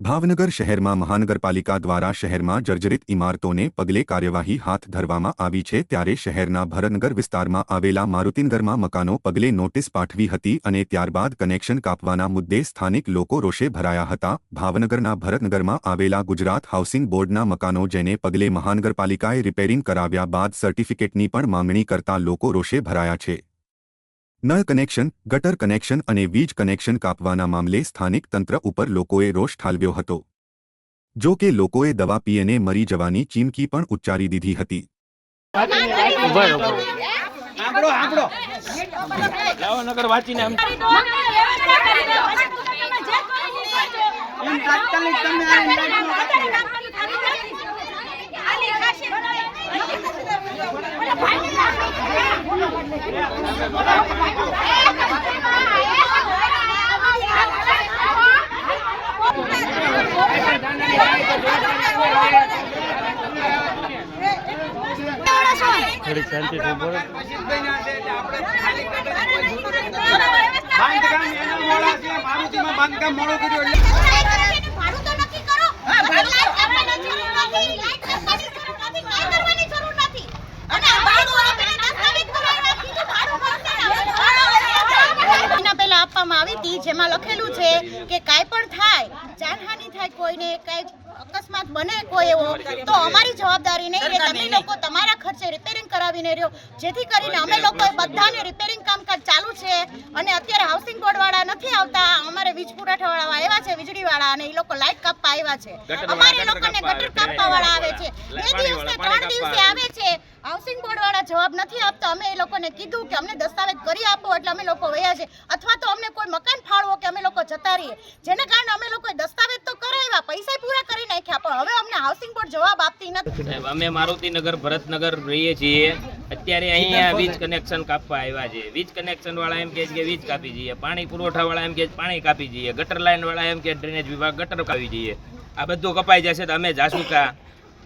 ભાવનગર શહેરમાં મહાનગરપાલિકા દ્વારા શહેરમાં જર્જરિત ઇમારતોને પગલે કાર્યવાહી હાથ ધરવામાં આવી છે ત્યારે શહેરના ભરતનગર વિસ્તારમાં આવેલા મારુતિનગરમાં મકાનો પગલે નોટિસ પાઠવી હતી અને ત્યારબાદ કનેક્શન કાપવાના મુદ્દે સ્થાનિક લોકો રોષે ભરાયા હતા. ભાવનગરના ભરતનગરમાં આવેલા ગુજરાત હાઉસિંગ બોર્ડના મકાનો જેને પગલે મહાનગરપાલિકાએ રિપેરિંગ કરાવ્યા બાદ સર્ટિફિકેટની પણ માંગણી કરતા લોકો રોષે ભરાયા છે. નળ કનેક્શન, ગટર કનેક્શન અને વીજ કનેક્શન કાપવાના મામલે સ્થાનિક તંત્ર ઉપર લોકોએ રોષ ઠાલવ્યો હતો. જો કે લોકોએ દવા પીએને મરી જવાની ચીમકી પણ ઉચ્ચારી દીધી હતી. થોડી શાંતિથી બોલો. બાંધકામ એના મોડા છે. મારુતિમાં બાંધકામ મોડું કર્યું એટલે મહિના પહેલા આપવામાં આવી હતી જેમાં લખેલું છે કે કાંઈ પણ થાય જાનહાનિ થાય કોઈને કાંઈ અકસ્માત બને કોઈ એવો તો અમારી જવાબદારી નહીં રહે તમે લોકો તમારા ખર્ચે રિપેરિંગ કરાવીને રહ્યો. જેથી કરીને અમે લોકોએ બધાને રિપેરિંગ કામકાજ ચાલુ છે અને અત્યારે હાઉસિંગ બોર્ડ વાળા નથી આવતા. અમારે વીજ પુરવઠાવાળા આવ્યા છે વીજળી વાળા અને એ લોકો લાઇટ કાપવા આવ્યા છે. અમારે લોકોને ગટર ગટર કાપવા કાપવા વાળા આવે છે. બે દિવસે ત્રણ દિવસે આવે હાઉસિંગ બોર્ડ વાળા જવાબ નથી આપતા. અમે એ લોકોને કીધું કે અમને દસ્તાવેજ કરી આપો એટલે અમે લોકો વયા છે. અથવા તો અમને કોઈ મકાન ફાળવો કે અમે લોકો જતા રહીએ. જેના કારણે અમે લોકોએ દસ્તાવેજ તો કરાવ્યા, પૈસા પૂરા કરી નાખ્યા, પણ હવે અમને હાઉસિંગ બોર્ડ જવાબ આપતી નથી. અમે મારુતિનગર, ભરતનગર રહીએ છીએ. અત્યારે અહીંયા વીજ કનેક્શન કાપવા આવ્યા છે વીજ કનેક્શન વાળા એમ કે વીજ કાપી જઈએ. પાણી પુરવઠા વાળા એમ કે પાણી કાપી જઈએ. ગટર લાઈન વાળા એમ કે ડ્રેનેજ વિભાગ ગટર કાપી જઈએ. આ બધું કપાઈ જશે તો અમે જાશું કા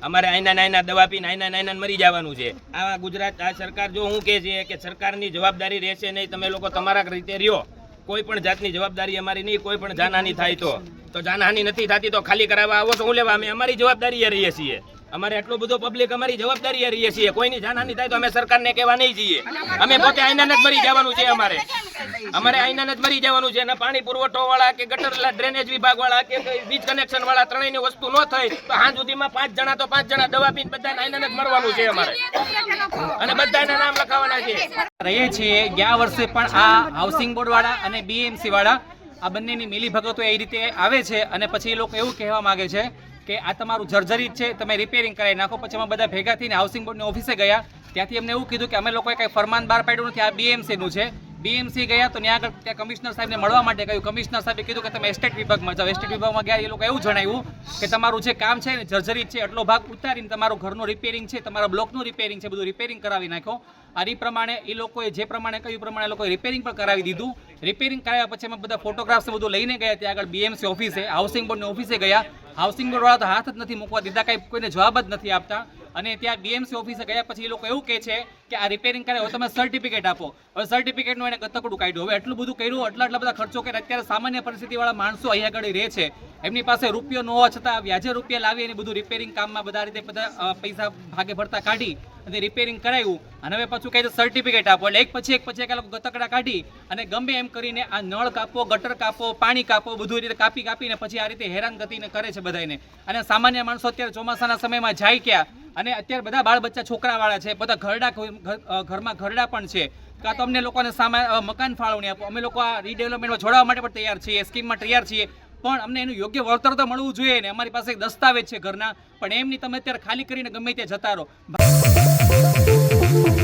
અમારે આઈના નાઈના દવા પીને આઈના નાઈના મરી જવાનું છે. આ ગુજરાત, આ સરકાર જો હું કહે છે કે સરકારની જવાબદારી રહેશે નહીં, તમે લોકો તમારા રીતે રહ્યો. કોઈ પણ જાતની જવાબદારી અમારી નહીં, કોઈ પણ જાનહાની થાય તો. તો જાનહાની નથી થતી તો ખાલી કરાવવા આવો તો હું લેવા? અમે અમારી જવાબદારી રહીએ છીએ. અમારે એટલું બધું પબ્લિક અમારી જવાબદારી રહીએ છીએ. કોઈની જાનહાની થાય તો અમે સરકારને કહેવા નહીં જઈએ. અમે પોતે આઈનાને જ મરી જવાનું છે અમારે. અમારે આઈનાને જ મરી જવાનું છે. અને પાણી પુરવઠો વાળા કે ગટર ડ્રેનેજ વિભાગ વાળા કે વીજ કનેક્શન વાળા ત્રણેયની વસ્તુ ન થઈ તો હાં સુધીમાં પાંચ જણા તો પાંચ જણા દવા પીને બધાને આઈનાને જ મરવાનું છે અમારે. અને બધાના નામ લખાવવાના છે. રહીએ છીએ ગયા વર્ષે પણ આ હાઉસિંગ બોર્ડ વાળા અને બીએમસી વાળા આ બંનેની મિલી ભગતો એ રીતે આવે છે અને પછી એ લોકો એવું કહેવા માગે છે કે આ તમારું જર્જરિત છે, તમે રિપેરિંગ કરાવી નાખો. પછી અમે બધા ભેગા થઈને હાઉસિંગ બોર્ડની ઓફિસે ગયા. ત્યાંથી અમને એવું કીધું કે અમે લોકોએ કંઈ ફરમાન બહાર પાડ્યું નથી. આ બીએમસીનું છે. બીએમસી ગયા તો ત્યાં આગળ ત્યાં કમિશનર સાહેબને મળવા માટે કહ્યું. કમિશનર સાહેબે કીધું કે તમે એસ્ટેટ વિભાગમાં જાઓ. એસ્ટેટ વિભાગમાં ગયા, એ લોકો એવું જણાવ્યું કે તમારું જે કામ છે ને જર્જરિત છે એટલો ભાગ ઉતારીને તમારું ઘરનું રિપેરિંગ છે, તમારા બ્લોકનું રિપેરિંગ છે, બધું રિપેરિંગ કરાવી નાખો અને પ્રમાણે એ લોકોએ જે પ્રમાણે કહ્યું પ્રમાણે લોકોએ રિપેરિંગ પણ કરાવી દીધું. રિપેરિંગ કરાવ્યા પછી અમે બધા ફોટોગ્રાફ્સ બધું લઈને ગયા ત્યાં આગળ બીએમસી ઓફિસે હાઉસિંગ બોર્ડની ઓફિસે ગયા. હાઉસિંગ બોર્ડ વાળા તો હાથ જ નથી મૂકવા દીધા, કાંઈ કોઈને જવાબ જ નથી આપતા. અને ત્યાં બીએમસી ઓફિસે ગયા, પછી એ લોકો એવું કહે છે કે આ રિપેરિંગ કરે, હવે તમે સર્ટિફિકેટ આપો. હવે સર્ટિફિકેટનું એને ગતકડું કાઢ્યું. હવે એટલું બધું કર્યું, એટલા એટલા બધા ખર્ચો કે અત્યારે સામાન્ય પરિસ્થિતિવાળા માણસો અહીંયા આગળ રહે છે. એમની પાસે રૂપિયો ન હોવા છતાં વ્યાજે રૂપિયા લાવી અને બધું રિપેરિંગ કામમાં બધા રીતે બધા પૈસા ભાગે ભરતા કાઢી અને રિપેરિંગ કરાવ્યું અને હવે પાછું કહે છે સર્ટિફિકેટ આપો. એટલે એક પછી એક પછી લોકો ગતકડા કાઢી અને ગમે એમ કરીને આ નળ કાપો ગટર કાપો પાણી કાપો બધું રીતે કાપી કાપીને પછી આ રીતે હેરાન ગતિને કરે છે બધાને અને સામાન્ય માણસો અત્યારે ચોમાસાના સમયમાં જાય ક્યાં? અને અત્યારે બધા બાળ બચ્ચા છોકરાવાળા છે બધા ઘરડા ઘરમાં ઘરડા પણ છે. કાં તો અમને લોકોને સામા અ, મકાન ફાળવણી આપો. અમે લોકો આ રીડેવલપમેન્ટમાં જોડાવા માટે પણ તૈયાર છીએ સ્કીમમાં તૈયાર છીએ. પણ અમને એનું યોગ્ય વળતર તો મળવું જોઈએ ને. અમારી પાસે દસ્તાવેજ છે ઘરના. પણ એમની તમે અત્યારે ખાલી કરીને ગમે ત્યાં જતા રહો. Música